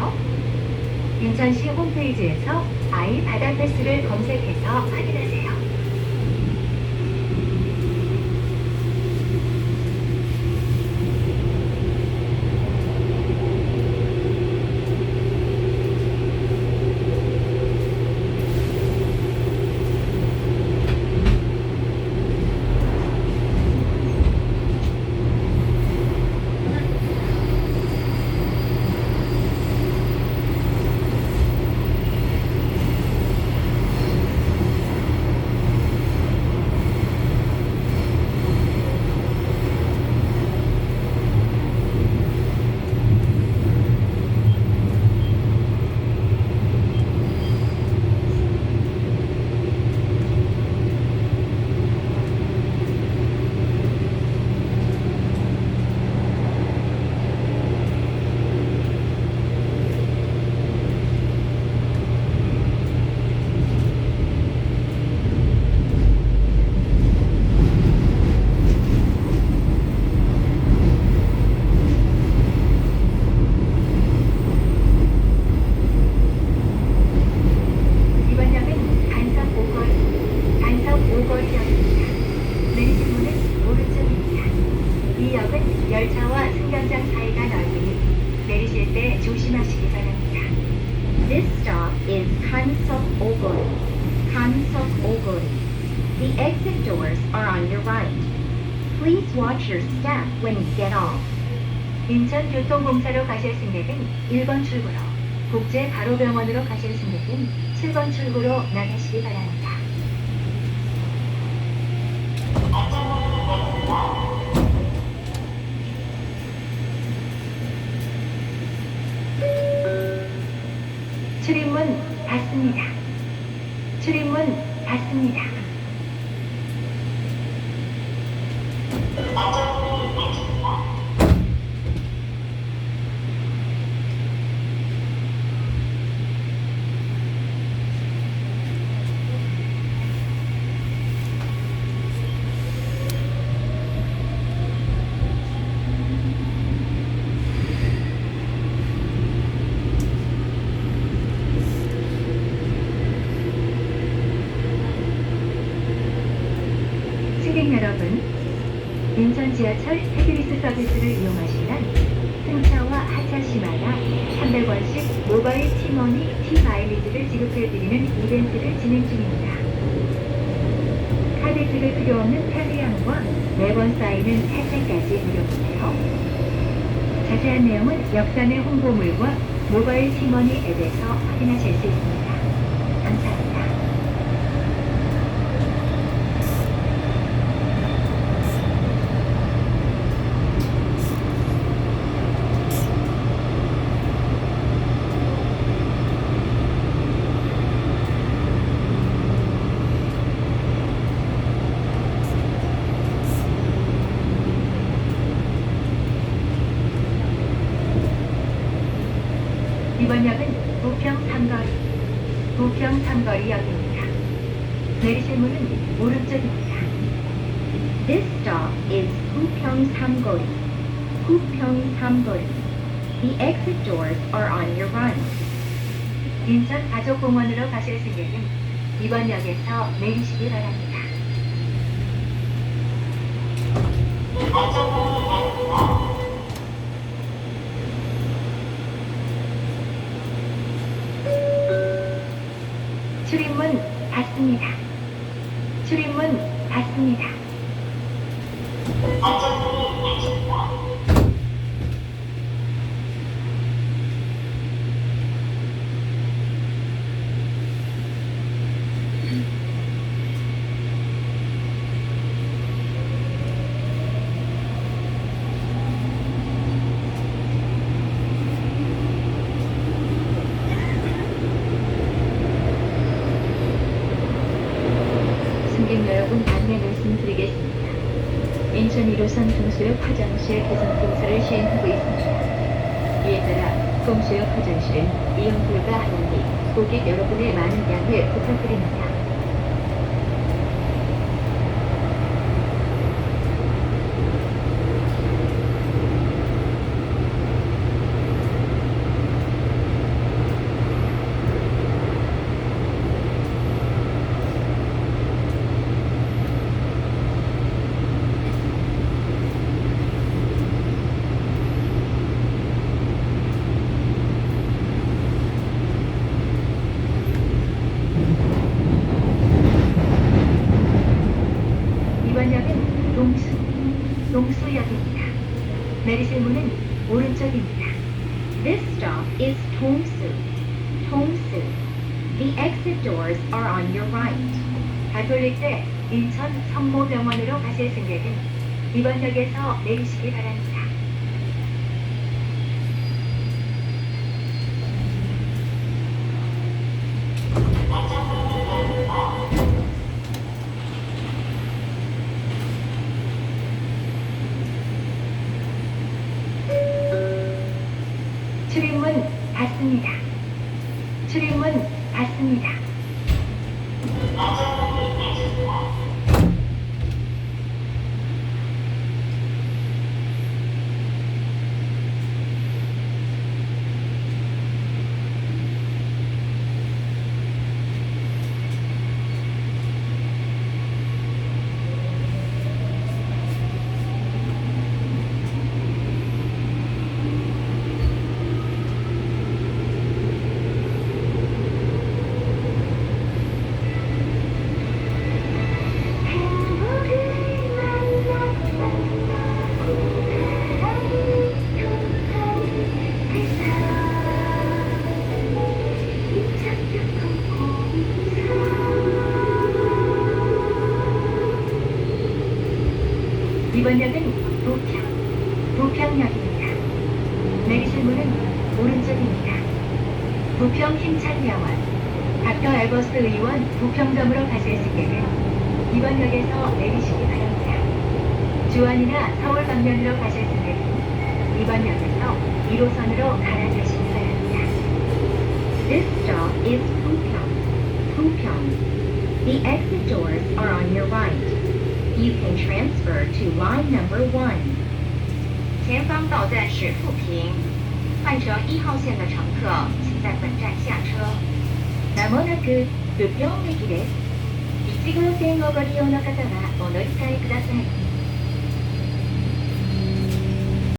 떠나보세요. 인천시 홈페이지에서 아이 바다 패스를 검색해서 확인하세요. 이번 역은 간석 5거리, 간석 5거리역입니다. 내리실 문은 오른쪽입니다. 이 역은 열차와 승강장 사이가 넓으니 내리실 때 조심하시기 바랍니다. This stop is Kansok Ogori. Kansok Ogori. The exit doors are on your right. Please watch your step when you get off. 인천교통공사로 가실 승객은 1번 출구로, 국제바로병원으로 가실 승객은 7번 출구로 나가시기 바랍니다. 출입문 닫습니다. 출입문 닫습니다. 승객 여러분, 인천 지하철 헤드리스 서비스를 이용하시면 승차와 하차 시마다 300원씩 모바일 티머니 티마일리지를 지급해드리는 이벤트를 진행 중입니다. 카드 찍을 필요 없는 편리함과 매번 쌓이는 혜택까지 무료인데요. 자세한 내용은 역산의 홍보물과 모바일 티머니 앱에서 확인하실 수 있습니다. 감사합니다. 이번 역은 부평 삼거리, 부평 삼거리역입니다. 내리실 문은 오른쪽입니다. This stop is Hupyeong Samgori. Hupyeong Samgori. The exit doors are on your right. 인천 가족공원으로 가실 승객은 이번 역에서 내리시기 바랍니다. 출입문 닫습니다. 출입문 닫습니다. 승객 여러분 안내 말씀드리겠습니다. 인천 1호선 동수역 화장실 개선 공사를 시행하고 있습니다. 이에 따라 동수역 화장실은 이용 불가하오니 고객 여러분의 많은 양해 부탁드립니다. 농수, 농수역입니다. 내리실 문은 오른쪽입니다. This stop is Tongsu. Tongsu. The exit doors are on your right. 가톨릭 대 인천 성모병원으로 가실 승객은 이번 역에서 내리시기 바랍니다. 출입문 닫습니다. 출입문 닫습니다. 이번 역은 부평, 부평역입니다. 내리실 문은 오른쪽입니다. 부평 힘찬병원, 닥터 앨버스 의원 부평점으로 가실 승객은 이번 역에서 내리시기 바랍니다. 주안이나 서울 방면으로 가실 승객은 이번 역에서 1호선으로 갈아타시기 바랍니다. This stop is Pupyeong. Pupyeong. The exit doors are on your right. you can transfer to line number one. 前方到站是富平，换乘一号线的乘客请在本站下车。もなく富平駅です。一線をご利用の方はお乗り換えください。